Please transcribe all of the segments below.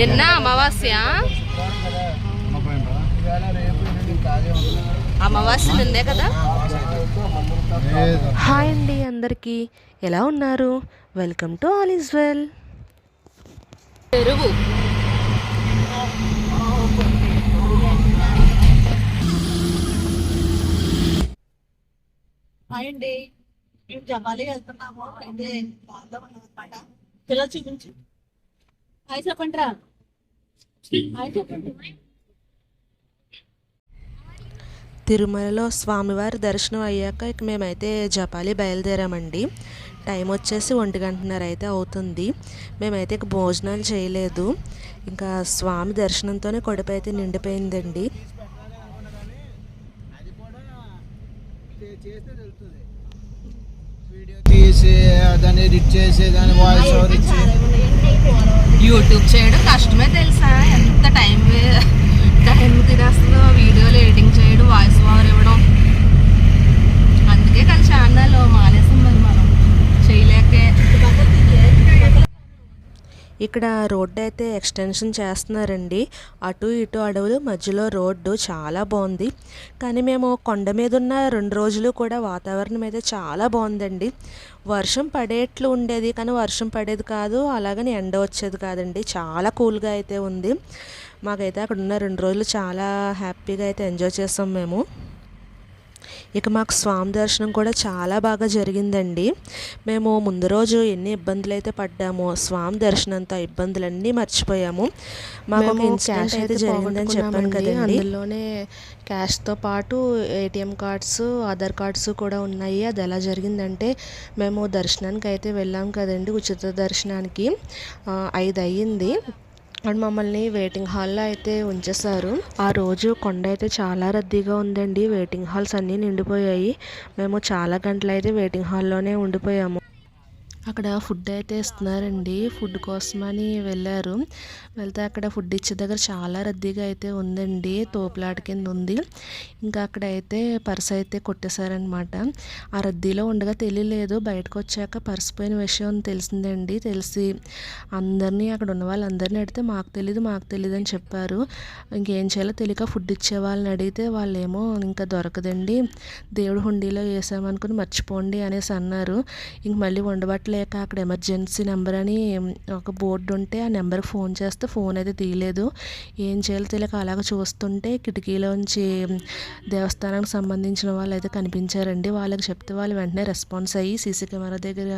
నిన్న అమావాస్య. అమావాస్య నిందే కదా? హాయ్ అండి అందరికీ. ఎలా ఉన్నారు? Welcome to all is well. పెరుగు. అండి. మేము వెళ్తున్నాము. పిల్లలు చూపించు. హాయ్ చెప్పండి రా తిరుమలలో స్వామివారి దర్శనం అయ్యాక ఇక మేమైతే జపాలి బయలుదేరామండి. టైం వచ్చేసి ఒంటి గంటన్నర అయితే అవుతుంది. మేమైతే ఇక భోజనాలు చేయలేదు. ఇంకా స్వామి దర్శనంతోనే కడుపు అయితే నిండిపోయిందండి. తీసి దాన్ని చేసి దాని వాయిస్ ఓవర్ ఇచ్చి. యూట్యూబ్ చేయడం కష్టమే తెలుసా? ఎంత టైం టైం తినేస్తుందో వీడియోలు ఎడిటింగ్ చేయడం వాయిస్ ఓవర్ ఇవ్వడం. అందుకే కానీ ఛానల్ మానేసాం మరి మనం. చేయలేకే. ఇక్కడ రోడ్డు అయితే ఎక్స్టెన్షన్ చేస్తున్నారండి. అటు ఇటు అడవులు మధ్యలో రోడ్డు చాలా బాగుంది కానీ మేము కొండ మీద ఉన్న రెండు రోజులు కూడా వాతావరణం అయితే చాలా బాగుందండి వర్షం పడేట్లు ఉండేది కానీ వర్షం పడేది కాదు అలాగని ఎండ వచ్చేది కాదండి. చాలా కూల్గా అయితే ఉంది. మాకైతే అక్కడ ఉన్న రెండు రోజులు చాలా హ్యాపీగా అయితే ఎంజాయ్ చేసాం మేము. ఇక మాకు స్వామి దర్శనం కూడా చాలా బాగా జరిగిందండి. మేము ముందు రోజు ఎన్ని ఇబ్బందులు అయితే పడ్డామో స్వామి దర్శనంతో ఆ ఇబ్బందులన్నీ మర్చిపోయాము. మాకు ఇన్సిడెంట్ అయితే జరిగిందని చెప్పాను కదండి. అందులోనే క్యాష్తో పాటు ఏటీఎం కార్డ్స్ ఆధార్ కార్డ్స్ కూడా ఉన్నాయి. అది ఎలా జరిగిందంటే మేము దర్శనానికి అయితే వెళ్ళాం కదండి ఉచిత దర్శనానికి. ఐదు అయ్యింది అండ్ మమ్మల్ని వెయిటింగ్ హాల్లో అయితే ఉంచేశారు. ఆ రోజు కొండ అయితే చాలా రద్దీగా ఉందండి. వెయిటింగ్ హాల్స్ అన్నీ నిండిపోయాయి. మేము చాలా గంటలు అయితే వెయిటింగ్ హాల్లోనే ఉండిపోయాము. అక్కడ ఫుడ్ అయితే ఇస్తున్నారండి. ఫుడ్ కోసమని వెళ్ళారు. వెళ్తే అక్కడ ఫుడ్ ఇచ్చే దగ్గర చాలా రద్దీగా అయితే ఉందండి. తోపులాట కింద ఉంది. ఇంకా అక్కడ అయితే పర్స్ అయితే కొట్టేశారనమాట ఆ రద్దీలో ఉండగా తెలియలేదు. బయటకు వచ్చాక పర్స్ పోయిన విషయం తెలిసిందండి. తెలిసి అందరినీ అక్కడ ఉన్న వాళ్ళందరినీ అడిగితే మాకు తెలియదు మాకు తెలియదు అని చెప్పారు. ఇంకేం చేయాలో తెలియక ఫుడ్ ఇచ్చే వాళ్ళని అడిగితే వాళ్ళేమో ఇంకా దొరకదండి. దేవుడు హుండీలో వేసామనుకుని మర్చిపోండి అనేసి అన్నారు. ఇంక మళ్ళీ లేక అక్కడ ఎమర్జెన్సీ నెంబర్ అని ఒక బోర్డు ఉంటే ఆ నెంబర్కి ఫోన్ చేస్తే ఫోన్ అయితే తీయలేదు. ఏం చేయాలో తెలియక అలాగ చూస్తుంటే కిటికీలోంచి దేవస్థానానికి సంబంధించిన వాళ్ళు అయితే కనిపించారండి. వాళ్ళకి చెప్తే వాళ్ళు వెంటనే రెస్పాన్స్ అయ్యి సీసీ కెమెరా దగ్గర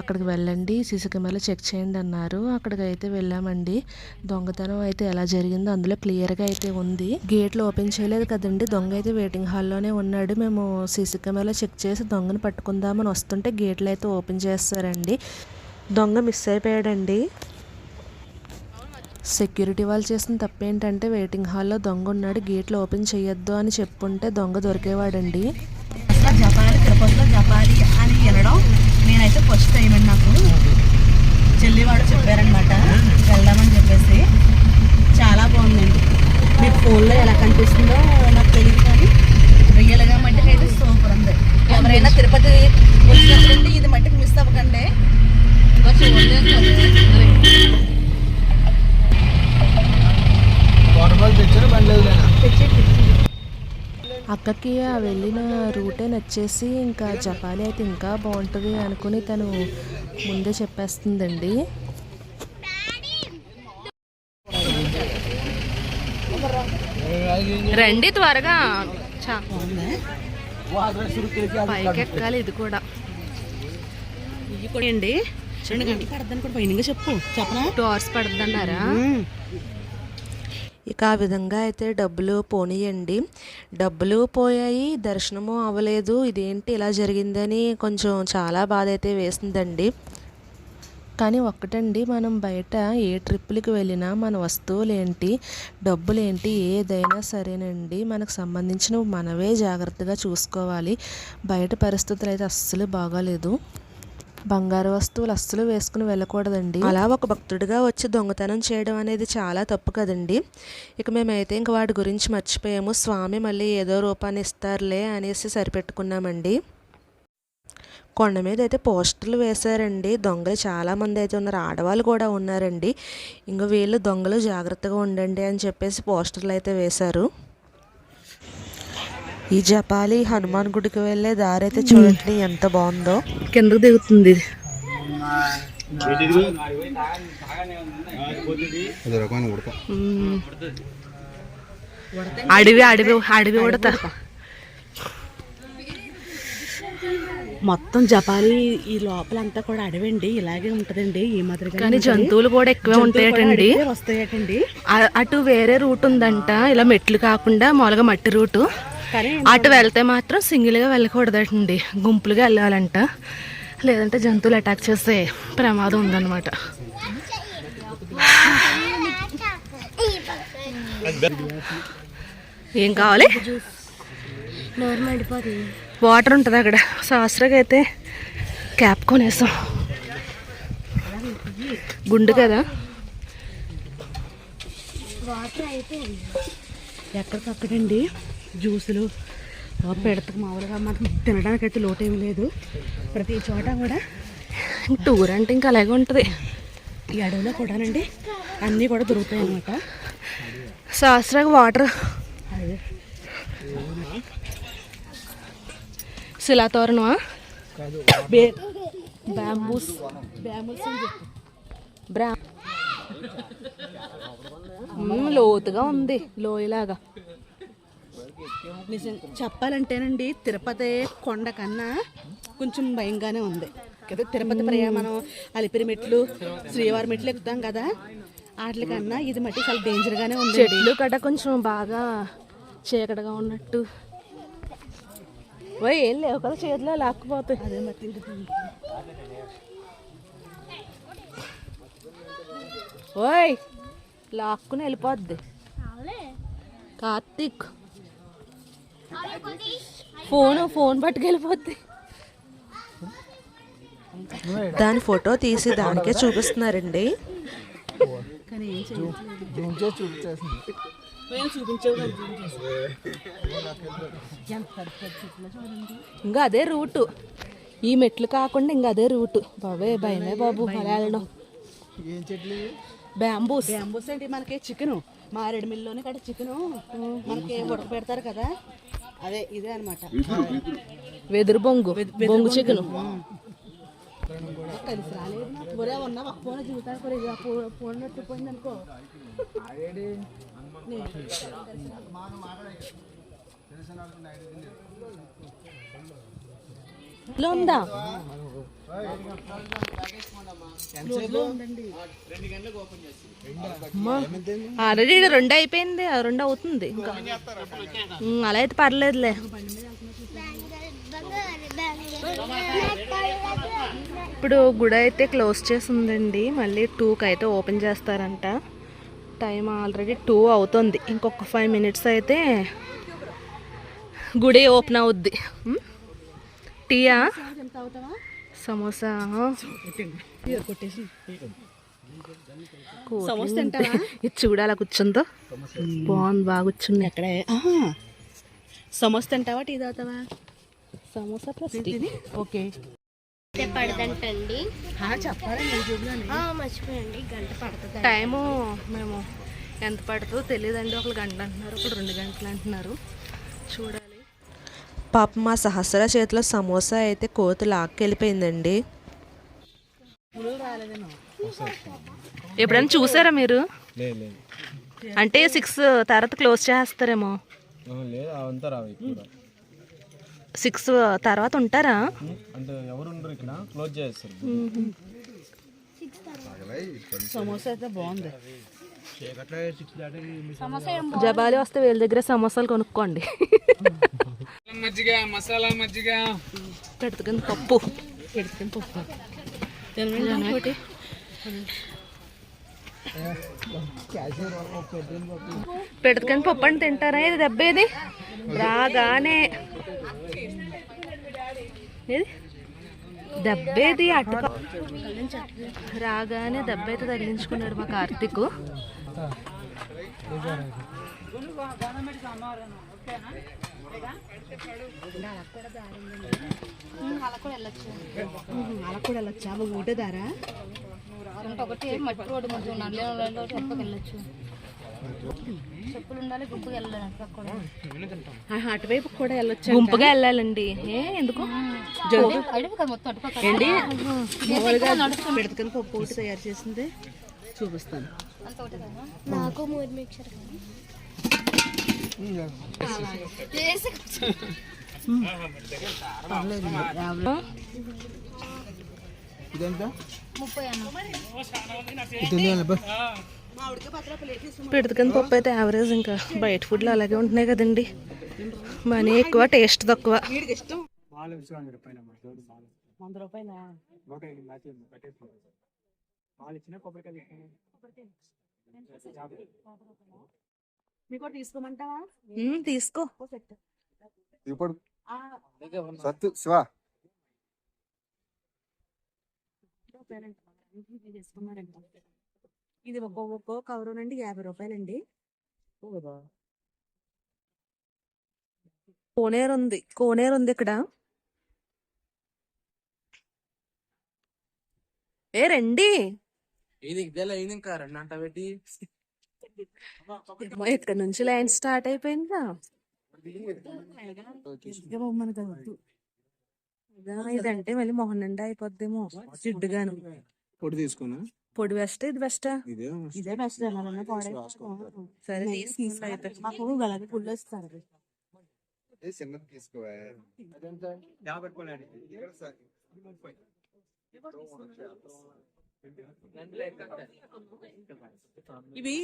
అక్కడికి వెళ్ళండి సీసీ కెమెరాలో చెక్ చేయండి అన్నారు. అక్కడికి అయితే వెళ్ళామండి. దొంగతనం అయితే ఎలా జరిగిందో అందులో క్లియర్గా అయితే ఉంది. గేట్లు ఓపెన్ చేయలేదు కదండి. దొంగ అయితే వెయిటింగ్ హాల్లోనే ఉన్నాడు. మేము సీసీ కెమెరాలో చెక్ చేసి దొంగను పట్టుకుందామని వస్తుంటే గేట్లు అయితే ఓపెన్ చేస్తారండి. దొంగ మిస్ అయిపోయాడండి. సెక్యూరిటీ వాళ్ళు చేసిన తప్పేంటంటే వెయిటింగ్ హాల్లో దొంగ ఉన్నాడు. గేట్లు ఓపెన్ చేయొద్దు అని చెప్పుంటే దొంగ దొరికేవాడండి. జపాలి తిరుపతిలో జపాలి అని వినడం నేనైతే ఫస్ట్ టైం అండి నాకు. చెల్లివాడు చెప్పారనమాట వెళ్దామని చెప్పేసి. చాలా బాగుందండి. మీకు ఫోన్లో ఎలా కనిపిస్తుందో నాకు తెలియదు కానీ రియల్గా మట్టికి అయితే సూపర్ ఉంది. ఎవరైనా తిరుపతి వచ్చినప్పుడు ఇది మట్టికి మిస్ అవ్వకండి. అక్కకి ఆ వెళ్ళిన రూటే నచ్చేసి ఇంకా జపాలి అయితే ఇంకా బాగుంటుంది అనుకుని తను ముందే చెప్పేస్తుందండి. రండి త్వరగా. చా. పైకి ఎక్కాలి ఇది కూడా. ఇవి కూడా అండి రెండు గంటలు పడద్దని కూడా పైన చెప్పు. చెప్పనా? టూ అవర్స్ పడుతుందన్నారా? ఇక ఆ విధంగా అయితే డబ్బులు పోనీయండి. డబ్బులు పోయాయి దర్శనము అవ్వలేదు. ఇదేంటి ఇలా జరిగిందని కొంచెం చాలా బాధ అయితే వేసిందండి. కానీ ఒక్కటండి మనం బయట ఏ ట్రిప్పులకి వెళ్ళినా మన వస్తువులు ఏంటి డబ్బులు ఏంటి ఏదైనా సరేనండి. మనకు సంబంధించినవి మనవే జాగ్రత్తగా చూసుకోవాలి. బయట పరిస్థితులు అయితే అస్సలు బాగాలేదు. బంగారు వస్తువులు అస్సలు వేసుకుని వెళ్ళకూడదండి. అలా ఒక భక్తుడిగా వచ్చి దొంగతనం చేయడం అనేది చాలా తప్పు కదండి. ఇక మేమైతే ఇంక వాటి గురించి మర్చిపోయాము. స్వామి మళ్ళీ ఏదో రూపాన్ని ఇస్తారులే అనేసి సరిపెట్టుకున్నామండి. కొండ మీద అయితే పోస్టర్లు వేశారండి. దొంగలు చాలామంది అయితే ఉన్నారు. ఆడవాళ్ళు కూడా ఉన్నారండి. ఇంక వీళ్ళు దొంగలు జాగ్రత్తగా ఉండండి అని చెప్పేసి పోస్టర్లు అయితే వేశారు. ఈ జపాలి హనుమాన్ గుడికి వెళ్ళే దారి అయితే చూడండి ఎంత బాగుందో. కిందకు దిగుతుంది అడవి అడవి అడవి ఉడత. మొత్తం జపాలి ఈ లోపలంతా కూడా అడవండి ఇలాగే ఉంటదండి ఈ మాదిరిగా కానీ జంతువులు కూడా ఎక్కువే ఉంటాయటండి. వస్తాయటండి. అటు వేరే రూట్ ఉందంట ఇలా మెట్లు కాకుండా మామూలుగా మట్టి రూటు. అటు వెళ్తే మాత్రం సింగిల్గా వెళ్ళకూడదటండి గుంపులుగా వెళ్ళాలంట. లేదంటే జంతువులు అటాక్ చేసే ప్రమాదం ఉందన్నమాట. ఏం కావాలి? వాటర్ ఉంటుంది అక్కడ. శాస్త్రగా అయితే క్యాప్ కొనేసాం గుండు కదా? ఎక్కడికక్కడండి? జ్యూసులు పెడతాం మామూలుగా. మనం తినడానికి అయితే లోటు ఏం లేదు. ప్రతి చోట కూడా టూర్ అంటే ఇంకా అలాగే ఉంటుంది. ఈ అడవిలో కూడానండి అన్నీ కూడా దొరుకుతాయి అన్నమాట. సహస్రాకి వాటర్. అదే శిలాతోరణమా బ్యాంబూస్. అని చెప్పు. బ్రా లోతుగా ఉంది లోయలాగా. నిజం. చెప్పాలంటేనండి తిరుపతి కొండ కన్నా కొంచెం భయంగానే ఉంది. కదా తిరుపతి ప్రయాణం అలిపిరి మెట్లు శ్రీవారి మెట్లు ఎక్కుతాం కదా వాటి కన్నా ఇది మట్టి చాలా డేంజర్గానే ఉంది చెట్లు కట్ట కొంచెం బాగా చీకటిగా ఉన్నట్టు. ఓయ్ ఏం లేవు కదా చేతిలో లాక్కుపోతాయి. అదే మట్టి ఓయ్ లాక్కుని వెళ్ళిపోద్ది. కార్తీక్. ఫోన్ ఫోన్ పట్టుకెళ్ళిపోద్ది దాని ఫోటో తీసి దానికే చూపిస్తున్నారండి. ఇంకా అదే రూటు. ఈ మెట్లు కాకుండా ఇంకా అదే రూటు. బాబే భయమే బాబు ఇవి? బ్యాంబూస్. బ్యాంబూస్ అంటే మనకి చికెన్. మారేడు మిల్లులోనే కదా చికెన్. మనకి ఉడక పెడతారు కదా. అదే ఇదే అనమాట వెదురు బొంగు బొంగు చికెన్. కలిసి రాలేదు ఒరే ఉన్నా ఒక ఫోన్ పోయింది అనుకో. లో ఉందా? ఆల్రెడీ రెండు అయిపోయింది ఆ రెండు అవుతుంది ఇంకా. అలా అయితే పర్లేదులే. ఇప్పుడు గుడి అయితే క్లోజ్ చేసి ఉందండి మళ్ళీ టూకి అయితే ఓపెన్ చేస్తారంట. టైం ఆల్రెడీ టూ అవుతుంది. ఇంకొక ఫైవ్ మినిట్స్ అయితే గుడి ఓపెన్ అవుద్ది? టీయా? సమోసా? ఇది చూడాలా కూర్చుందో? బాగుంది బాగా కూర్చుంది. ఎక్కడే? ఆహా. సమోసా తింటావా టీ తాగుతావా? Samosa plus okay. పడదంటండి. మర్చిపోయండి గంట పడుతుంది. టైము మేము ఎంత పడుతుందో తెలియదండి ఒక గంట అంటున్నారు ఒక రెండు గంటలు అంటున్నారు. చూడాలి. పాప మా సహస్ర చేతిలో సమోసా అయితే కోతి లాక్కెళ్ళిపోయిందండి. ఎప్పుడైనా చూసారా మీరు? లేదు లేదు. అంటే సిక్స్ తర్వాత క్లోజ్ చేస్తారేమో. సిక్స్ తర్వాత ఉంటారా? అంటే ఎవరు ఉండరు ఇక్కడ క్లోజ్ చేస్తారు. సమోసా అయితే బాగుంది. జబాలి వస్తే వీళ్ళ దగ్గర సమోసాలు కొనుక్కోండి. మజ్జిగ మసాలా మజ్జిగ. పెడుతుంది పప్పు. పెడుతుంది పప్పు. పెడుతుంది పప్పు అని తింటారా? ఇది దెబ్బేది రాగానే. ఏది? దెబ్బేది అటు రాగానే దెబ్బ అయితే తగిలించుకున్నాడు మా కార్తీక్. అలా కూడా వెళ్ళొచ్చు అలా కూడా వెళ్ళొచ్చా అవి దారా ఒకటి మట్టి రోడ్డు మధ్య నడలేని చెప్పకి వెళ్ళొచ్చు చెప్పులు ఉండాలి గుంపుకి వెళ్ళాలి కూడా అటువైపు కూడా వెళ్ళొచ్చు గుంపుగా వెళ్ళాలండి. ఏ ఎందుకు? అడివి మామూలుగా పిడతకని పప్పు ఒకటి తయారు చేసింది. చూపిస్తాను. నాకు మూడు మిక్చర్ పిడతకని పప్పు అయితే యావరేజ్ ఇంకా. బయట ఫుడ్లు అలాగే ఉంటున్నాయి కదండి. మనీ ఎక్కువ టేస్ట్ తక్కువ. వంద మీకు తీసుకోమంటావా? తీసుకో. ఇప్పుడు సత్తు శివ. తీసుకున్నారంట ఇది ఒక్కో ఒక్కో కవరు నుండి యాభై రూపాయలండి. కోనేరు ఉంది. కోనేరు ఉంది ఇక్కడ. ఏ రండి. ఏమో ఇక్కడ నుంచి లైన్ స్టార్ట్ అయిపోయిందా? మనకు వద్దు. ఇదా, ఇదంటే మళ్ళీ మొహం నిండా అయిపోద్దేమో. జిడ్డుగాను పొడి తీసుకున్నా పొడి వెస్ట్ ఇది వెస్టా ఇదే ఇదే బెస్ట్ సరే తీసుకుంటా మాకు అలాగే పుల్లు వస్తారు. చిన్నది ఇవి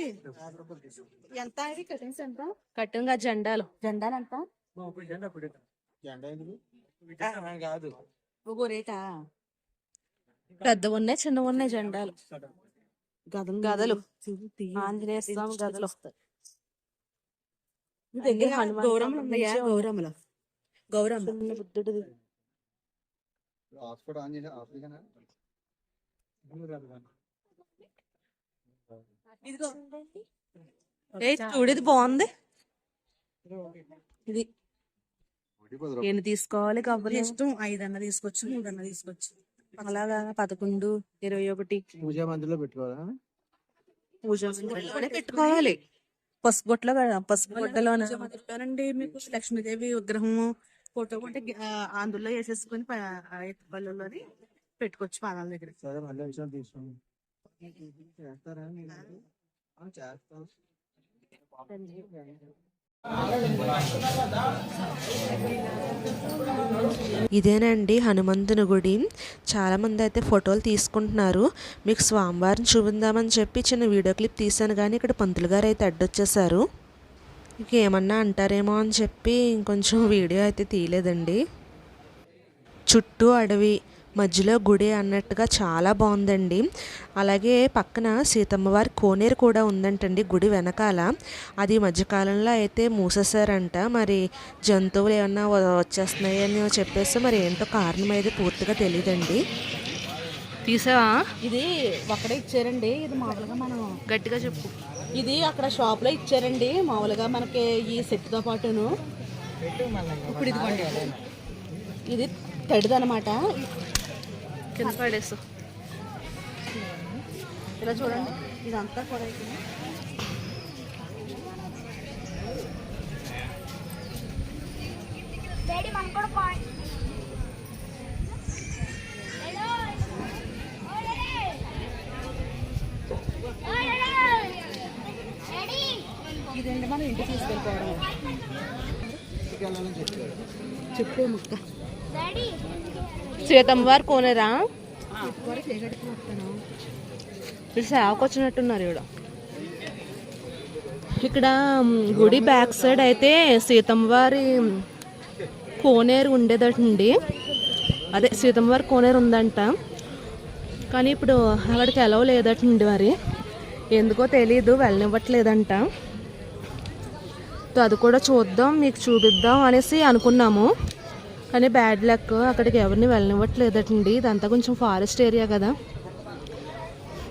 ఎంత ఇది? కటింగ్స్ ఎంత? కట్టుగా జెండాలు. జెండాలు ఎంత? ఒక్కో రేటా పెద్ద ఉన్నాయి చిన్న ఉన్నాయి జెండాలు. గదలు. గదలు. ఆంజనేయ స్వామి గదలు. దగ్గర ఉన్నాయా? మంచిగా గౌరమ్మలు గౌరమ్మ బుద్ధుడిది. ఇదిగో. ఏ చూడేది బాగుంది. ఇది. ఎన్ని తీసుకోవాలి కబుర్లు? ఇష్టం ఐదన్న తీసుకోవచ్చు మూడన్న తీసుకోవచ్చు అలాగా పదకొండు ఇరవై ఒకటి. పూజా మందిలో పెట్టుకోవాలా? పూజ మందిరంలోనే పెట్టుకోవాలి. పసుపు బొట్లో పసుపు బొట్టలోన చెప్తానండి మీకు లక్ష్మీదేవి విగ్రహం ఫోటో ఉంటే ఆ, అందులో వేసేసుకొని పళ్ళలోని పెట్టుకోవచ్చు పాదాల దగ్గర. సరే మళ్ళీ విషయం తీసుకోండి. చేస్తారా మీరు? ఆ, చేస్తాం. ఇదేనండి హనుమంతుని గుడి. చాలామంది అయితే ఫోటోలు తీసుకుంటున్నారు. మీకు స్వామివారిని చూపిందామని చెప్పి చిన్న వీడియో క్లిప్ తీశాను కానీ ఇక్కడ పంతులు గారు అయితే అడ్డొచ్చేసారు ఇంకేమన్నా అంటారేమో అని చెప్పి ఇంకొంచెం వీడియో అయితే తీయలేదండి. చుట్టూ అడవి మధ్యలో గుడి అన్నట్టుగా చాలా బాగుందండి. అలాగే పక్కన సీతమ్మవారి కోనేరు కూడా ఉందంటండి గుడి వెనకాల. అది మధ్యకాలంలో అయితే మూసేశారంట. మరి జంతువులు ఏమన్నా వచ్చేస్తున్నాయని చెప్పేసి మరి ఏంటో కారణం అయితే పూర్తిగా తెలియదండి తీసావా? ఇది ఒక్కడే ఇచ్చారండి. ఇది మామూలుగా మనం గట్టిగా చెప్పు. ఇది అక్కడ షాప్లో ఇచ్చారండి. మామూలుగా మనకి ఈ సెట్తో పాటును ఇప్పుడు ఇదిగోండి. ఇది తడిదనమాట. కింద పడేసు. ఇలా చూడండి ఇదంతా కూడా ఇక్కడ ఇదండి మనం ఇంటికి తీసుకెళ్ళిపోవడం? చెప్పే ముక్క. సీతమ్మవారి కోనేరా? కూడా చేయగడుపు ఇక్కడ ఇక్కడ గుడి బ్యాక్ సైడ్ అయితే సీతమ్మవారి కోనేరు ఉండేదటండి అదే సీతమ్మవారి కోనేరు ఉందంట. కానీ ఇప్పుడు అక్కడికి ఎలవ లేదటండి మరి. ఎందుకో తెలీదు వెళ్ళనివ్వట్లేదంట. అది కూడా చూద్దాం మీకు చూపిద్దాం అనేసి అనుకున్నాము. కానీ బ్యాడ్ లక్ అక్కడికి ఎవరిని వెళ్ళనివ్వట్లేదటండి. ఇదంతా కొంచెం ఫారెస్ట్ ఏరియా కదా.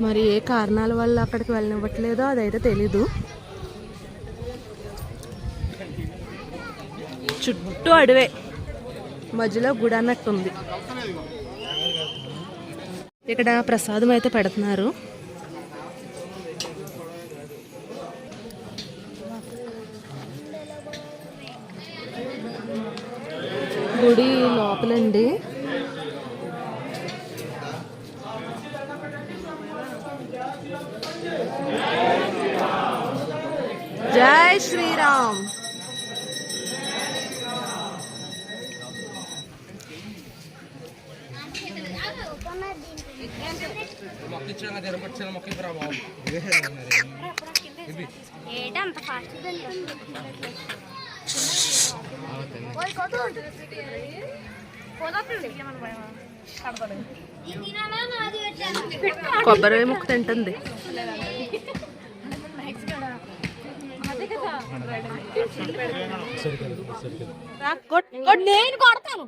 మరి ఏ కారణాల వల్ల అక్కడికి వెళ్ళనివ్వట్లేదో అదైతే తెలీదు. చుట్టూ అడవే. మధ్యలో గుడి అన్నట్టుంది. ఇక్కడ ప్రసాదం అయితే పెడుతున్నారు. గుడి లోపలండి. కొబ్బరి ముక్క తింటుంది రా, కొట్, కొట్. నేను కొడతాను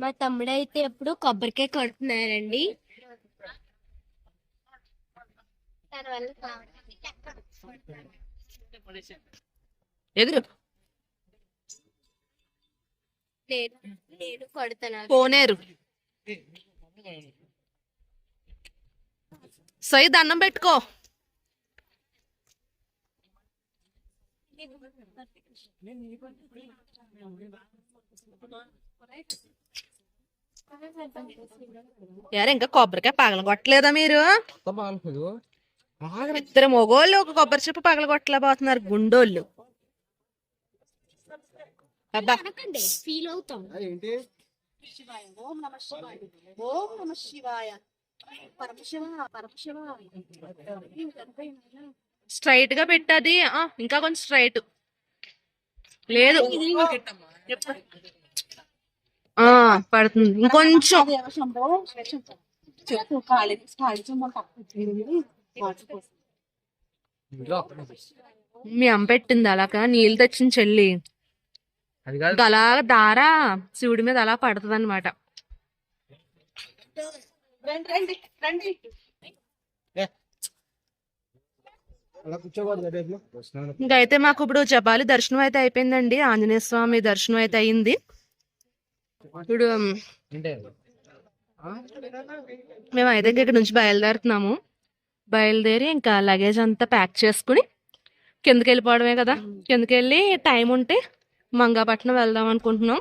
మా తమ్ముడు అయితే ఎప్పుడు కొబ్బరికాయ కొడుతున్నారండి దానివల్ల ఎదురు. నేను నేను కొడుతున్నాను కోనేరు సై దండం పెట్టుకో. యారు ఇంకా కొబ్బరికాయ పగలగొట్టలేదా మీరు? ఇద్దరు మొగోళ్ళు ఒక కొబ్బరి చెప్పు పగలగొట్టలేకపోతున్నారు గుండోళ్ళు. అబ్బా. ఫీల్ అవుతాం. ఏంటి? శివాయ ఓం నమ శివాయ. ఓం నమ శివాయ. పరమశివ పరమశివ. స్ట్రైట్గా పెట్టది. ఆ, ఇంకా కొంచెం స్ట్రైట్ లేదు. ఆ పడుతుంది. ఇంకొంచెం. మీ అమ్మ పెట్టింది అలాగా నీళ్ళు తెచ్చిన చెల్లి. అలా దారా శివుడి మీద అలా పడుతుంది అనమాట ఇంకైతే మాకు ఇప్పుడు జపాలి దర్శనం అయితే అయిపోయిందండి. ఆంజనేయ స్వామి దర్శనం అయితే అయింది. ఇప్పుడు మేము అయితే ఇంక ఇక్కడ నుంచి బయలుదేరుతున్నాము. బయలుదేరి ఇంకా లగేజ్ అంతా ప్యాక్ చేసుకుని కిందకి వెళ్ళిపోవడమే కదా. కిందకి వెళ్ళి టైం ఉంటే మంగాపట్నం వెళ్దాం అనుకుంటున్నాం.